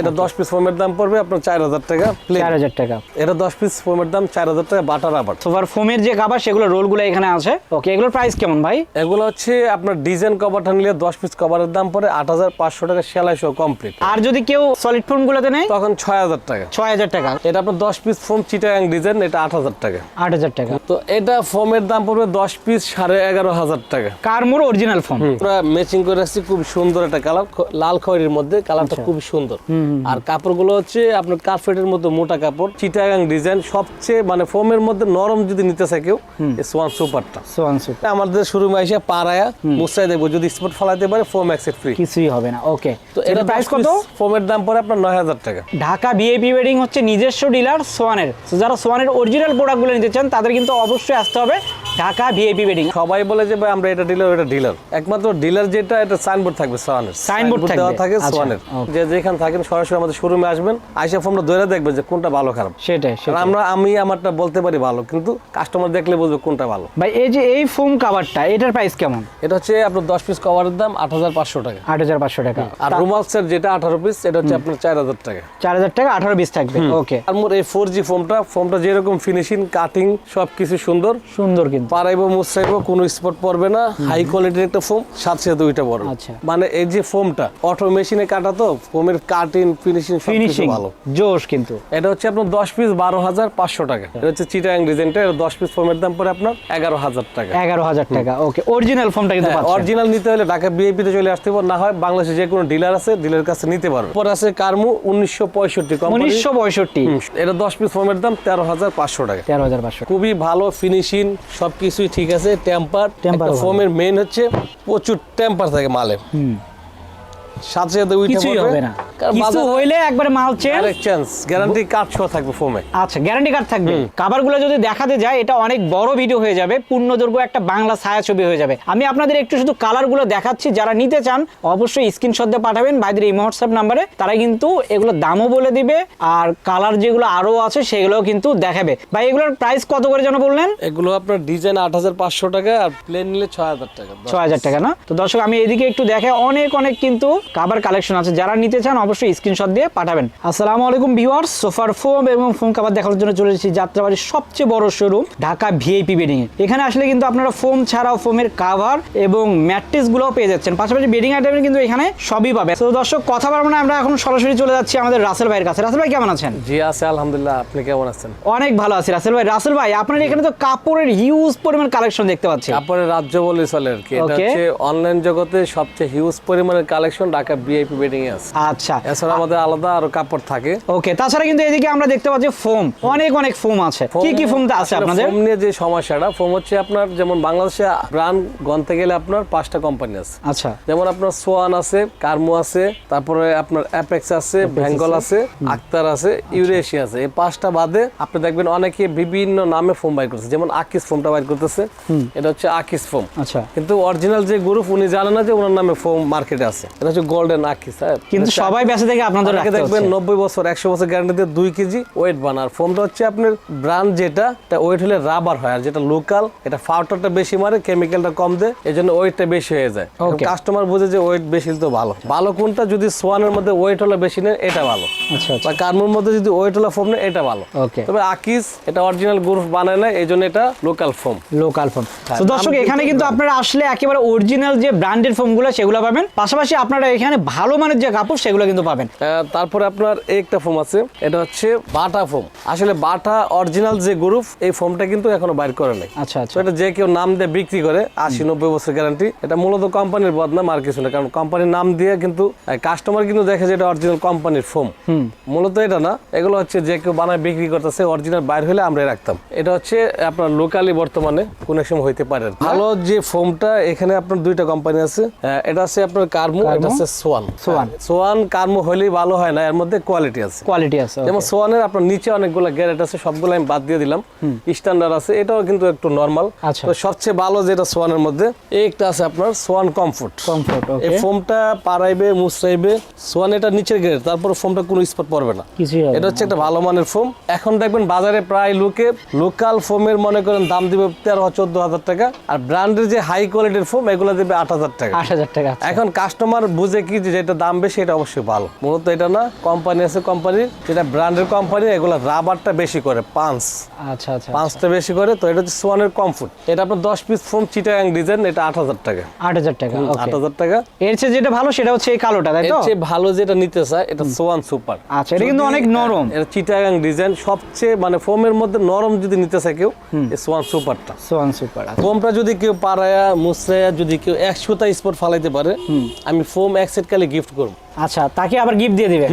এটা দশ পিস ফোমের দাম পড়বে আপনার চার হাজার টাকা plain। চার হাজার টাকা। এটা দশ পিস ফোমের দাম চার হাজার টাকা বাটার আবার সোফার ফোমের যে কাভার সেগুলো রোলগুলো এখানে আছে। ওকে এগুলোর প্রাইস কেমন ভাই? এগুলো হচ্ছে আপনার ডিজাইন কভারটা নিলে দশ পিস কভারের দাম পড়ে আট হাজার পাঁচশো টাকা সেলাই সহ কমপ্লিট আর যদি কেউ সলিড ফোমগুলোতে নেয়? তখন ছয় হাজার টাকা। ছয় হাজার টাকা। এটা আপনার দশ পিস ফোম চিটাং ডিজাইন এটা আট হাজার টাকা। আট হাজার টাকা। তো এটা ফোমের দাম পড়বে দশ পিস সাড়ে এগারো হাজার টাকা। কারমোর অরিজিনাল ফোম আমরা ম্যাচিং করে রাখছি খুব সুন্দর একটা কালার লাল খয়েরির মধ্যে কালারটা খুব সুন্দর। আর কাপড়গুলো হচ্ছে আপনার কার্পেটের মধ্যে মোটা কাপড় চিটাগাং ডিজাইন সবচেয়ে মানে ফোমের মধ্যে নরম যদি নিতে চায় কেউ সোয়ান সুপারটা। সোয়ান সুপ আমাদের শুরু এসে পাড়ায়া মুসাই দেবো যদি স্পট ফলাইতে পারে ফোম অ্যাক্সেট ফ্রি কিছুই হবে না ওকে তো এটা প্রাইস কত? ফোমের দাম পড়ে আপনার নয় হাজার টাকা। ঢাকা বিএপি ওয়েডিং হচ্ছে নিজস্ব ডিলার সোয়ানের। যারা সোয়ানের অরিজিনাল প্রোডাক্টগুলো নিতে চান তাদের কিন্তু অবশ্যই আসতে হবে ঢাকা ভিআইপি সবাই বলে যে ভাই আমরা এটা ডিলার এটা ডিলার একমাত্র ডিলার যেটা এটা সাইনবোর্ড থাকবে সোয়ানের। Signboard দেওয়া থাকে আচ্ছা, সোয়ানের। যে যেখানে থাকেন সরাসরি আমাদের শোরুমে আসবেন। আইসা ফোনটা ধরে দেখবেন যে কোনটা ভালো খারাপ। সেটাই আমরা আমি আমারটা বলতে পারি ভালো কিন্তু কাস্টমার দেখলে বুঝবে কোনটা ভালো। ভাই এই যে এই ফোম কাভারটা এটার প্রাইস কেমন? এটা হচ্ছে আপনার দশ পিস কভারের দাম আট হাজার পাঁচশো টাকা। আট হাজার পাঁচশো টাকা। আর রুমাল সেট যেটা আঠারো পিস এটা হচ্ছে আপনার চার হাজার টাকা। চার হাজার টাকা আঠারো বিশ থাকবে ওকে আর মোর এই ফোর জি ফোমটা ফোমটা যেরকম ফিনিশিং কাটিং সব কিছু সুন্দর। সুন্দর কিন্তু। পারাইবো মুসাইবো কোনো স্পট পড়বে না হাই কোয়ালিটির একটা ফোম সাথে সাথে দুইটা বড় আচ্ছা। মানে এই যে ফোমটা অটো মেশিনে কাটা তো ফোমের কাটিং ফিনিশিং ফিনিশিং ভালো। জোশ কিন্তু। এটা হচ্ছে আপনার দশ পিস বারো হাজার পাঁচশো টাকা। এটা হচ্ছে চিটাং ডিজাইনটা এটা দশ পিস ফোমের দাম পড়ে আপনার এগারো হাজার টাকা। এগারো হাজার টাকা ওকে অরিজিনাল ফোমটা কিন্তু পাচ্ছেন। অরিজিনাল নিতে হলে ঢাকা বিআইপি তে চলে আসতে পারবে না হয় বাংলাদেশে যে কোনো ডিলার আছে ডিলারের কাছে নিতে পারবে পর আছে কারমু উনিশশো পঁয়ষট্টি উনিশশো পঁয়ষট্টি। এটা দশ পিস ফোমের দাম তেরো হাজার পাঁচশো টাকা। তেরো হাজার পাঁচশো খুবই ভালো ফিনিশিং সবকিছুই ঠিক আছে টেম্পার টেম্পার। ফোমের মেইন হচ্ছে প্রচুর টেম্পার থাকে মালে। সাথে সাথে উইটা কিছুই হবে না। কিছু হইলে একবারে মাল চেঞ্জ চান্স গ্যারান্টি কার্ড সহ থাকবে ফোমে আচ্ছা গ্যারান্টি কার্ড থাকবে। কাভারগুলো যদি দেখাতে যায় এটা অনেক বড় ভিডিও হয়ে যাবে। পূর্ণদৈর্ঘ্য একটা বাংলা ছায়াছবি হয়ে যাবে। আমি আপনাদের একটু শুধু কালারগুলো দেখাচ্ছি যারা নিতে চান অবশ্যই স্ক্রিনশট দিয়ে পাঠাবেন। ভাইদের এই হোয়াটসঅ্যাপ নাম্বারে তারা কিন্তু এগুলো দামও বলে দিবে আর কালার যেগুলো আরও আছে সেগুলোও কিন্তু দেখাবে। ভাই এগুলোর প্রাইস কত করে যেন বললেন? এগুলো আপনার ডিজাইন আট হাজার পাঁচশো টাকা আর প্লেন নিলে ছয় হাজার টাকা। ছয় হাজার টাকা না? তো দর্শক আমি এদিকে একটু দেখে অনেক অনেক কিন্তু কাভার কালেকশন আছে। যারা নিতে চান অবশ্যই স্ক্রিনশট দিয়ে পাঠাবেন। আসসালামু আলাইকুম ভিউয়ার্স সোফার ফোম এবং ফোম কাভার দেখার জন্য চলে এসেছি যাত্রাবাড়ির সবচেয়ে বড় শোরুম ঢাকা ভিআইপি বেডিং এ। এখানে আসলে কিন্তু আপনারা ফোম ছাড়াও ফোমের কাভার এবং ম্যাট্রিক্স গুলোও পেয়ে যাচ্ছেন। পাশাপাশি বেডিং আইটেমের কিন্তু এখানে সবই পাবে তো দর্শক কথা বলব না আমরা এখন সরাসরি চলে যাচ্ছি আমাদের রাসেল ভাইয়ের কাছে। রাসেল ভাই কেমন আছেন? জি আছে আলহামদুলিল্লাহ। আপনি কেমন আছেন? অনেক ভালো আছি রাসেল ভাই। রাসেল ভাই আপনার এখানে তো কাপড়ের হিউজ পরিমাণ কালেকশন দেখতে পাচ্ছি। কাপড়ের রাজ্য বলে চলে আর কি। এটা হচ্ছে অনলাইন জগতে সবচেয়ে হিউজ পরিমাণের কালেকশন ঢাকা ভিআইপি বেডিং এ আছে। আচ্ছা এছাড়া আমাদের আলাদা আরও কাপড় থাকে। ওকে তাছাড়া কিন্তু এদিকে আমরা দেখতে পাচ্ছি ফোম। অনেক অনেক ফোম আছে। কি কি ফোম আছে আপনাদের? ফোম নিয়ে যে সমস্যাটা ফোম হচ্ছে আপনার যেমন বাংলাদেশে ব্র্যান্ড গনতে গেলে আপনার পাঁচটা কোম্পানি আছে। আচ্ছা। যেমন আপনার সোয়ান আছে কার্মো আছে তারপরে আপনার অ্যাপেক্স আছে বেঙ্গল আছে। আক্তার আছে ইউরেশিয়া আছে। এই পাঁচটা বাদে আপনি দেখবেন অনেকে বিভিন্ন নামে ফোম বাইর করতেছে যেমন আকিস ফোমটা বাইর করতেছে। এটা হচ্ছে আকিস ফোম। আচ্ছা। কিন্তু অরিজিনাল যে গ্রুপ উনি জানেন না যে ওনার নামে ফোম মার্কেটে আছে। এটা হচ্ছে গোল্ডেন আকিস হ্যাঁ? কিন্তু সবাই বেঁচে থেকে আপনাদের রাখতে দেখবেন হচ্ছে। নব্বই বছর একশো বছর গ্যারান্টি দিয়ে দুই কেজি ওয়েট বানার ফোমটা হচ্ছে আপনার ব্র্যান্ড যেটা তা ওয়েট হলে রাবার হয়। আর যেটা লোকাল এটা ফাউটারটা বেশি মারে কেমিক্যালটা কম দেয় এই জন্য ওয়েটটা বেশি হয়ে যায়। কাস্টমার বুঝে যে ওয়েট বেশি তো ভালো। ভালো কোনটা? যদি সোয়ানের মধ্যে ওয়েট হলে বেশি নেয় এটা ভালো। আচ্ছা আচ্ছা। বা কার্মোর মধ্যে যদি ওয়েট হলে ফোম নেয় এটা ভালো। ওকে তবে আকিস এটা অরিজিনাল গ্রুপ বানায় না এই জন্য এটা লোকাল ফোম লোকাল ফোম তো দর্শক এখানে কিন্তু কিন্তু আপনারা আসলে একেবারে অরিজিনাল যে ব্র্যান্ডেড ফোমগুলো সেগুলো পাবেন। পাশাপাশি আপনারা এখানে ভালো মানের যে কাপড় সেগুলো কিন্তু পাবেন। তারপরে আপনার একটা ফোম আছে এটা হচ্ছে বাটা ফোম। আসলে বাটা অরিজিনাল যে গ্রুপ এই ফোমটা কিন্তু এখনও বাইর করে নাই। আচ্ছা আচ্ছা। এটা যে কেউ নাম দিয়ে বিক্রি করে আশি নব্বই বছর গ্যারান্টি এটা মূলত কোম্পানির বদনাম আর কিছু না কারণ কোম্পানির নাম দিয়ে কিন্তু কাস্টমার কিন্তু দেখে যে এটা অরিজিনাল কোম্পানির ফোম। মূলত এটা না এগুলো হচ্ছে যে কেউ বানায় বিক্রি করতেছে অরিজিনাল বাইর হলে আমরা রাখতাম। এটা হচ্ছে আপনার লোকালি বর্তমানে কোন সময় হইতে পারে ভালো যে ফোমটা এখানে আপনার দুইটা কোম্পানি আছে এটা আছে আপনার কার্মো এটা আছে সোয়ান সোয়ান। সোয়ান কার্মো হলেই ভালো হয় না এর মধ্যে কোয়ালিটি আছে। কোয়ালিটি আছে যেমন সোয়ানের আপনার নিচে অনেকগুলো গ্যারেট আছে সবগুলো আমি বাদ দিয়ে দিলাম। স্ট্যান্ডার্ড আছে এটাও কিন্তু একটু নর্মাল আচ্ছা। তো সবচেয়ে ভালো যেটা সোয়ানের মধ্যে একটা আছে আপনার সোয়ান কমফোর্ট কমফোর্ট এই ফোমটা পাড়াইবে মুছরাইবে সোয়ান এটা নিচের গ্রেড তারপর ফোমটা কোনো স্পট পড়বে না। এটা হচ্ছে একটা ভালো মানের ফোম এখন দেখবেন বাজারে প্রায় লোকে লোকাল ফোমের মনে করেন দাম দিবে তেরো চোদ্দ হাজার টাকা আর ব্র্যান্ডের যে হাই কোয়ালিটির ফোম এগুলো দিবে আট হাজার টাকা। আট হাজার টাকা আচ্ছা। এখন কাস্টমার বুঝে কি যে যেটা দাম বেশি এটা অবশ্যই ভালো। মূলত এটা না কোম্পানি আছে কোম্পানির যেটা ব্র্যান্ডের কোম্পানি এগুলো রাবারটা বেশি করে পাঁচ। আচ্ছা আচ্ছা পাঁচটা বেশি করে তো এটা হচ্ছে সোয়ানের কমফোর্ট এটা আপনার দশ পিস ফোম চিটাগাং ডিজাইন এটা আট হাজার টাকা। আট হাজার টাকা আট হাজার টাকা। এর চেয়ে যেটা ভালো সেটা হচ্ছে এই কালোটা তাই তো? চেয়ে ভালো যেটা নিতে চায় এটা সোয়ান সুপার আচ্ছা এটা কিন্তু অনেক নরম। এটা চিটাগাং ডিজাইন সবচেয়ে মানে ফোমের মধ্যে নরম যদি নিতে চায় কেউ সোয়ান সুপারটা সোয়ান সুপার ফোমটা যদি কেউ পাড়ায়া মুসরায়া যদি কেউ একশোটা স্পট ফালাইতে পারে আমি ফোম এক সেট কালে গিফট করব। আচ্ছা তাকে আবার গিফট দিয়ে দিবে?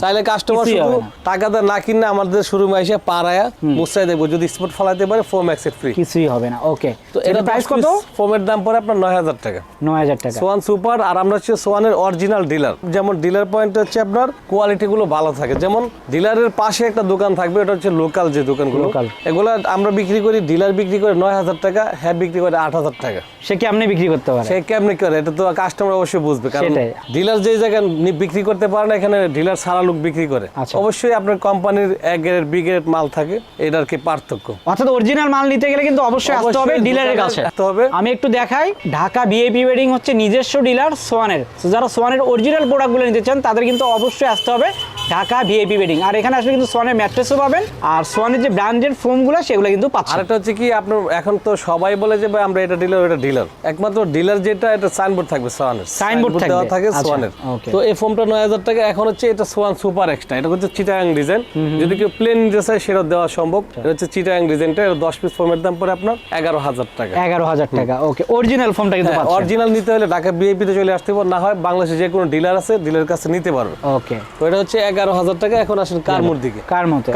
চাইলে কাস্টমার শুধু না। টাকা দিয়ে না কিনে আমাদের শুরু এসে পাড়ায়া মুসরাই দেখব যদি স্পট ফালাইতে পারে ফোম এক ফ্রি কিছুই হবে না ওকে তো এটা প্রাইস কত? ফোমের দাম পড়ে আপনার নয় হাজার টাকা। নয় হাজার টাকা। সোয়ান সুপার আর আমরা হচ্ছে সোয়ানের অরিজিনাল ডিলার যেমন ডিলার পয়েন্ট হচ্ছে আপনার কোয়ালিটি গুলো ভালো থাকে। যেমন ডিলারের পাশে একটা দোকান থাকবে এটা হচ্ছে লোকাল যে দোকানগুলো। এগুলো আমরা বিক্রি করি ডিলার বিক্রি করে নয় হাজার টাকা হ্যাঁ বিক্রি করে আট হাজার টাকা। সে কি আপনি বিক্রি করতে পারে? সে কেমনি করে এটা তো কাস্টমার অবশ্যই বুঝবে কারণ ডিলার যে জায়গায় নি- বিক্রি করতে পারেন এখানে ডিলার সারা লোক বিক্রি করে আচ্ছা। অবশ্যই আপনার কোম্পানির এক গ্রেড বি গ্রেড মাল থাকে এটার কি পার্থক্য অর্থাৎ অরিজিনাল মাল নিতে গেলে কিন্তু অবশ্যই আসতে হবে ডিলারের কাছে আসতে হবে। আমি একটু দেখাই ঢাকা বিএপি ওয়েডিং হচ্ছে নিজস্ব ডিলার সোয়ানের যারা সোয়ানের অরিজিনাল প্রোডাক্টগুলো নিতে চান তাদের কিন্তু অবশ্যই আসতে হবে ঢাকা ভিআইপি ওয়েডিং আর এখানে আসলে কিন্তু সোয়ানের ম্যাট্রেসও পাবেন। আর সোয়ানের যে ব্র্যান্ডেড ফোমগুলো সেগুলো কিন্তু পাচ্ছেন। আরেকটা হচ্ছে কি আপনার এখন তো সবাই বলে যে ভাই আমরা এটা ডিলার এটা ডিলার একমাত্র ডিলার যেটা এটা সাইনবোর্ড থাকবে সোয়ানের থাকবে। দেওয়া থাকে আচ্ছা, সোয়ানের okay. তো এই ফোনটা নয় হাজার টাকা এখন হচ্ছে এটা সোয়ান সুপার এক্সট্রা এটা হচ্ছে চিটাগাং ডিজাইন যদি কেউ প্লেন নিতে চায় সেটা দেওয়া সম্ভব। এটা হচ্ছে চিটাগাং ডিজাইনটা এটা দশ পিস ফোমের দাম পড়ে আপনার এগারো হাজার টাকা। এগারো হাজার টাকা ওকে অরিজিনাল ফোমটা কিন্তু পাচ্ছেন। অরিজিনাল নিতে হলে ঢাকা বিআইপিতে চলে আসতে পারবে না হয় বাংলাদেশে যে কোনো ডিলার আছে ডিলারের কাছে নিতে পারবে। ওকে তো এটা হচ্ছে এগারো হাজার টাকা এখন আসেন কারমুর দিকে। কার মতে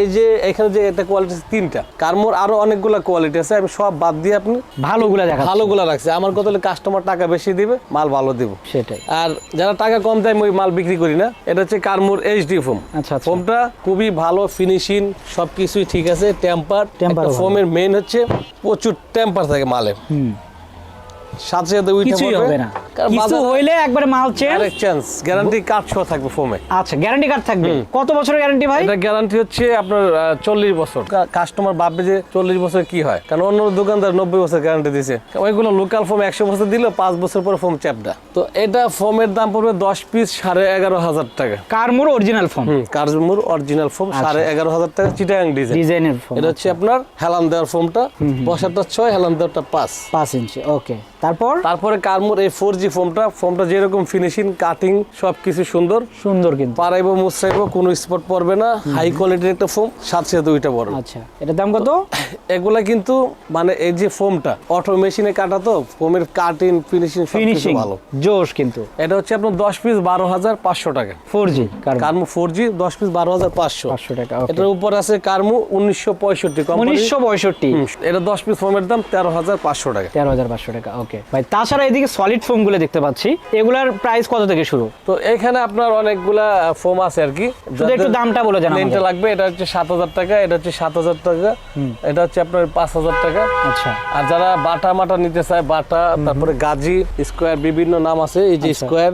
এই যে এখানে যে এটা কোয়ালিটি তিনটা। কারমুর আরও অনেকগুলো কোয়ালিটি আছে আমি সব বাদ দিয়ে আপনি ভালোগুলো দেখা ভালোগুলো রাখছি। আমার কথা হলে কাস্টমার টাকা বেশি দিবে মাল ভালো দিব। সেটাই। আর যারা টাকা কম দেয় আমি মাল বিক্রি করি না। এটা হচ্ছে কারমুর এইচডি ফোম আচ্ছা আচ্ছা। ফোমটা খুবই ভালো ফিনিশিং সবকিছুই ঠিক আছে টেম্পার টেম্পার ভালো। ফোমের মেইন হচ্ছে প্রচুর টেম্পার থাকে মালের। হুম। সাথে সাথে কিছুই হবে না। কিছু হইলে একবার মাল চেঞ্জ আরেক গ্যারান্টি কার্ড সহ থাকবে ফোমে আচ্ছা গ্যারান্টি কার্ড থাকবে। কত গ্যারান্টি ভাই? এটা গ্যারান্টি হচ্ছে আপনার 40 বছর। কাস্টমার ভাববে যে 40 বছর কি হয়? কারণ অন্য দোকানদার 90 বছর গ্যারান্টি দিছে। ওইগুলো লোকাল ফোম 100 বছর 5 বছর পরে ফোম চ্যাপটা তো এটা ফোমের দাম পড়বে 10 পিস 11500 টাকা। কারমুর অরিজিনাল ফোম কারমুর অরিজিনাল ফোম 11500 টাকা চিটাং ডিজাইন ডিজাইনের ফোম এটা হচ্ছে আচ্ছা। আপনার হেলান দেওয়ার ফোমটা বসাটা 6 হেলান 5 5 ইঞ্চি ওকে তারপর? তারপরে কারমুর এই 4 যে ফোমটা ফোমটা যেরকম ফিনিশিং কাটিং সবকিছু সুন্দর। সুন্দর কিন্তু। পারাইব মুসরাইব কোনো স্পট পড়বে না। হাই কোয়ালিটির একটা ফোম সাত সাথে দুইটা পড়বে আচ্ছা এটার দাম কত? এগুলা কিন্তু মানে এই যে ফোমটা অটো মেশিনে কাটা তো ফোমের কাটিং ফিনিশিং সবকিছু ভালো। জোশ কিন্তু। এটা হচ্ছে আপনার দশ পিস বারো হাজার পাঁচশো টাকা। 4G জি 4G 10 পিস বারো হাজার পাঁচশো। পাঁচশো টাকা এটার উপর আছে কার্মু 1965 কম্পানি 1965 এটা দশ পিস ফোমের দাম তেরো হাজার পাঁচশো টাকা। তেরো হাজার পাঁচশো টাকা ওকে ভাই তাছাড়া এদিকে সলিড ফোমগুলো গুলো দেখতে পাচ্ছি। এগুলার প্রাইস কত থেকে শুরু? তো এখানে আপনার অনেকগুলা ফোম আছে আর কি। শুধু একটু দামটা বলে জানান আমাদের। লাগবে এটা হচ্ছে সাত হাজার টাকা এটা হচ্ছে সাত হাজার টাকা এটা হচ্ছে আপনার পাঁচ হাজার টাকা। আচ্ছা। আর যারা বাটা মাটা নিতে চায় বাটা তারপরে গাজি স্কোয়ার বিভিন্ন নাম আছে এই যে স্কোয়ার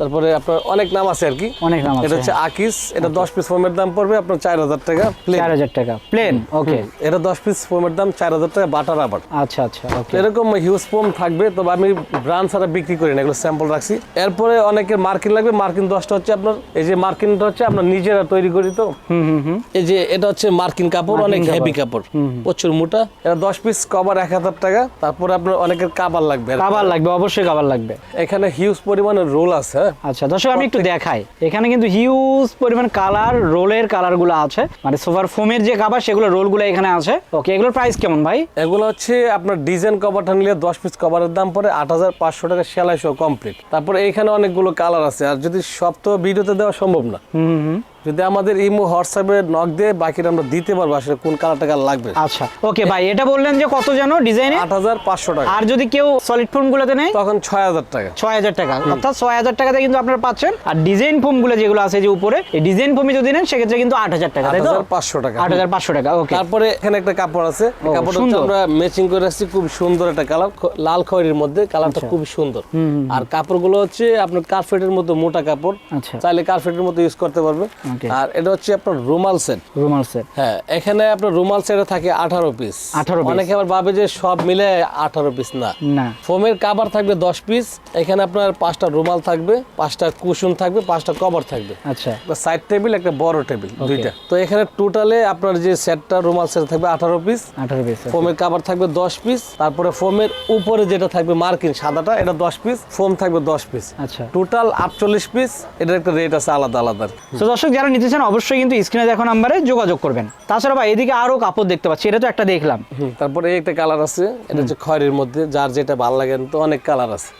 তারপরে আপনার অনেক নাম আছে আর কি। অনেক নাম আছে। এটা হচ্ছে আকিস এটা দশ পিস ফোমের দাম পড়বে আপনার চার হাজার টাকা চার হাজার টাকা প্লেন ওকে এটা দশ পিস ফোমের দাম চার হাজার টাকা বাটা রাবার আচ্ছা আচ্ছা এরকম হিউজ ফোম থাকবে তবে আমি ব্রান্ড ছাড়া বিক্রি করি না এগুলো স্যাম্পল রাখছি। এরপরে অনেকের মার্কিন লাগবে মার্কিন দশটা হচ্ছে আপনার এই যে মার্কিনটা হচ্ছে আপনার নিজেরা তৈরি করি তো। এই যে এটা হচ্ছে মার্কিন কাপড় অনেক হেভি কাপড়। প্রচুর মোটা। এটা দশ পিস কভার এক হাজার টাকা তারপরে আপনার অনেকের কাবার লাগবে। কাবার লাগবে অবশ্যই কাবার লাগবে। এখানে হিউজ পরিমাণের রোল আছে হ্যাঁ। আচ্ছা দর্শক আমি একটু দেখাই। এখানে কিন্তু হিউজ পরিমাণ কালার রোলের কালারগুলো আছে। মানে সোফার ফোমের যে কাবার সেগুলো রোলগুলো এখানে আছে। ওকে এগুলোর প্রাইস কেমন ভাই? এগুলো হচ্ছে আপনার ডিজাইন কভারটা নিলে দশ পিস কভারের দাম পড়ে আট হাজার পাঁচশো টাকা। সেলাই সহ কমপ্লিট তারপরে এখানে অনেকগুলো কালার আছে, আর যদি সব তো ভিডিওতে দেওয়া সম্ভব না। যদি আমাদের ইমো হোয়াটসঅ্যাপে নক দিয়ে বাকিটা আমরা দিতে পারব আসলে কোন কালারটা কার লাগবে। আচ্ছা ওকে ভাই এটা বললেন যে কত জানো ডিজাইনে? আট হাজার পাঁচশো টাকা। আর যদি কেউ সলিড ফোম গুলোতে নেয়? তখন ছয় হাজার টাকা। ছয় হাজার টাকা। অর্থাৎ ছয় হাজার টাকাতে কিন্তু আপনারা পাচ্ছেন। আর ডিজাইন ফোমগুলো যেগুলো আছে যে উপরে এই ডিজাইন ফোমে যদি নেন সেক্ষেত্রে কিন্তু আট হাজার টাকা আট তাই তো? হাজার পাঁচশো টাকা। আট হাজার পাঁচশো টাকা ওকে তারপরে এখানে একটা কাপড় আছে। কাপড়টা হচ্ছে আমরা ম্যাচিং করে রাখছি খুব সুন্দর একটা কালার লাল খয়েরির মধ্যে। কালারটা খুব সুন্দর। আর কাপড়গুলো হচ্ছে আপনার কার্পেটের মতো মোটা কাপড়। আচ্ছা। চাইলে কার্পেটের মতো ইউজ করতে পারবে. আর এটা হচ্ছে আপনার রুমাল সেট। রুমাল সেট। হ্যাঁ এখানে আপনার রুমাল সেটে থাকে আঠারো পিস 18 piece। অনেকে আবার ভাবে যে সব মিলে আঠারো পিস না। না। ফোমের কাভার থাকবে দশ পিস এখানে আপনার পাঁচটা রুমাল থাকবে পাঁচটা কুশন থাকবে পাঁচটা কভার থাকবে। আচ্ছা। সাইড টেবিল একটা বড় টেবিল দুইটা। তো এখানে টোটালে আপনার যে সেটটা রুমাল সেট থাকবে আঠারো পিস আঠারো পিস ফোমের কাভার থাকবে দশ পিস তারপরে ফোমের উপরে যেটা থাকবে মার্কিন সাদাটা এটা দশ পিস ফোম থাকবে দশ পিস আচ্ছা। টোটাল আটচল্লিশ পিস এটার একটা রেট আছে আলাদা আলাদা। তো দর্শক যারা নিতে চান অবশ্যই কিন্তু স্ক্রিনে দেখো নাম্বারে যোগাযোগ করবেন। তাছাড়া ভাই এদিকে আরও কাপড় দেখতে পাচ্ছি এটা তো একটা দেখলাম। তারপরে একটা কালার আছে এটা হচ্ছে খয়ের মধ্যে যার যেটা ভালো লাগে তো অনেক কালার আছে।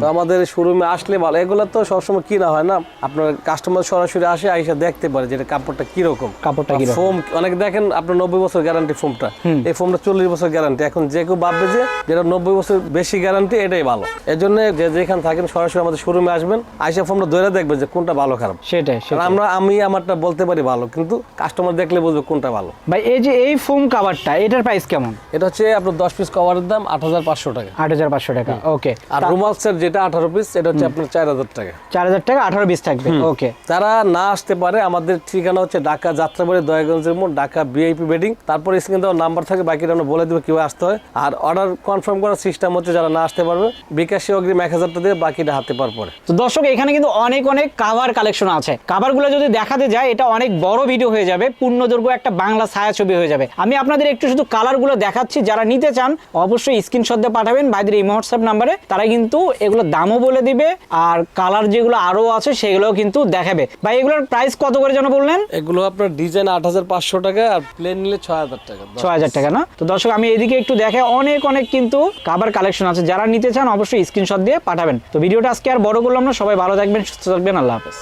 তো আমাদের শোরুমে আসলে ভালো এগুলো তো সবসময় কিনা হয় না আপনার কাস্টমার সরাসরি আসে আইসা দেখতে পারে যেটা কাপড়টা কীরকম। কাপড়টা? ফোম অনেক দেখেন আপনার নব্বই বছর গ্যারান্টি ফোমটা এই ফোমটা চল্লিশ বছর গ্যারান্টি এখন যে কেউ ভাববে যে যেটা নব্বই বছর বেশি গ্যারান্টি এটাই ভালো। এর জন্য যে যেখানে থাকেন সরাসরি আমাদের শোরুমে আসবেন আইসা ফোমটা ধরে দেখবেন যে কোনটা ভালো খারাপ। সেটাই সেটাই। আমরা আমি আমারটা বলতে পারি ভালো কিন্তু কাস্টমার দেখলে বুঝবে কোনটা ভালো। ভাই এই যে এই ফোম কাভারটা এটার প্রাইস কেমন? এটা হচ্ছে আপনার দশ পিস কভারের দাম আট হাজার পাঁচশো টাকা। আট হাজার পাঁচশো টাকা ওকে আর রুমাল সেট যেটা আঠারো পিস এটা হচ্ছে আপনার চার হাজার টাকা। চার হাজার টাকা আঠারো পিস থাকবে ওকে যারা না আসতে পারে আমাদের ঠিকানা হচ্ছে ঢাকা যাত্রাবাড়ি দয়াগঞ্জের মোড় ঢাকা বিআইপি বেডিং তারপর স্ক্রিনে দেওয়ার নাম্বার থাকে বাকিটা আমরা বলে দেবো কীভাবে আসতে হয়। আর অর্ডার কনফার্ম করার সিস্টেম হচ্ছে যারা না আসতে পারবে বিকাশে অগ্রিম এক হাজারটা দিয়ে বাকিটা হাতে পার পরে তো দর্শক এখানে কিন্তু অনেক অনেক কাভার কালেকশন আছে। কাভারগুলো যদি দেখাতে যায় এটা অনেক বড় ভিডিও হয়ে যাবে পূর্ণদৈর্ঘ্য একটা বাংলা ছায়াছবি হয়ে যাবে। আমি আপনাদের একটু শুধু কালারগুলো দেখাচ্ছি যারা নিতে চান অবশ্যই স্ক্রিনশট দিয়ে পাঠাবেন ভাইদের এই হোয়াটসঅ্যাপ নাম্বারে তারা কিন্তু এগুলো দামও বলে দিবে আর কালার যেগুলো আরও আছে সেগুলোও কিন্তু দেখাবে। ভাই এগুলোর প্রাইস কত করে যেন বললেন? এগুলো আপনার ডিজাইন আট হাজার পাঁচশো টাকা আর প্লেন নিলে ছয় হাজার টাকা ছয় হাজার টাকা না? তো দর্শক আমি এদিকে একটু দেখে অনেক অনেক কিন্তু কাবার কালেকশন আছে। যারা নিতে চান অবশ্যই স্ক্রিনশট দিয়ে পাঠাবেন। তো ভিডিওটা আজকে আর বড় করলাম না সবাই ভালো থাকবেন সুস্থ থাকবেন আল্লাহ হাফেজ।